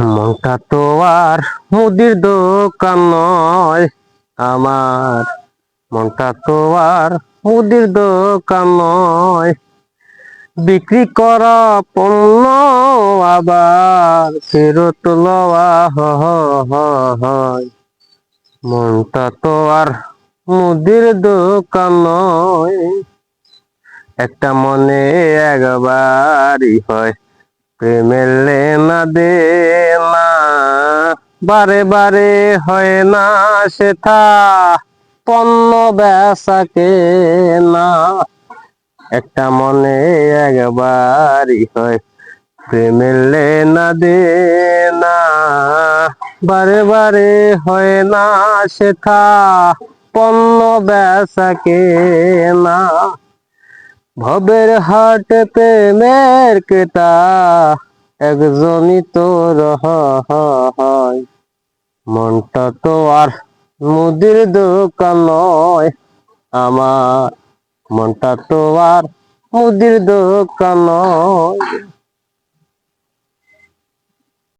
মনটা তো আর মুদির দোকান নয়, আমার মনটা তো আর মুদির দোকান নয়। বিক্রি করা পণ্য আবার ফেরত লওয়া হয় মনটা তো আর মুদির দোকান নয়, একটা মনে একবারই হয়। প্রেমের লেনা দে না। বারে বারে হয় না সেথা, পণ্য বেচাকে না একটা মনে একবারই হয় প্রেমের লেনা দে না। বারে বারে হয় না সেথা, পণ্য বেচাকে না ভবের হাট প্রেমের কেতা একজনই তো হয়। মনটা তো আর মুদির দোকান নয়, আমার মনটা তো আর মুদির দোকান নয়।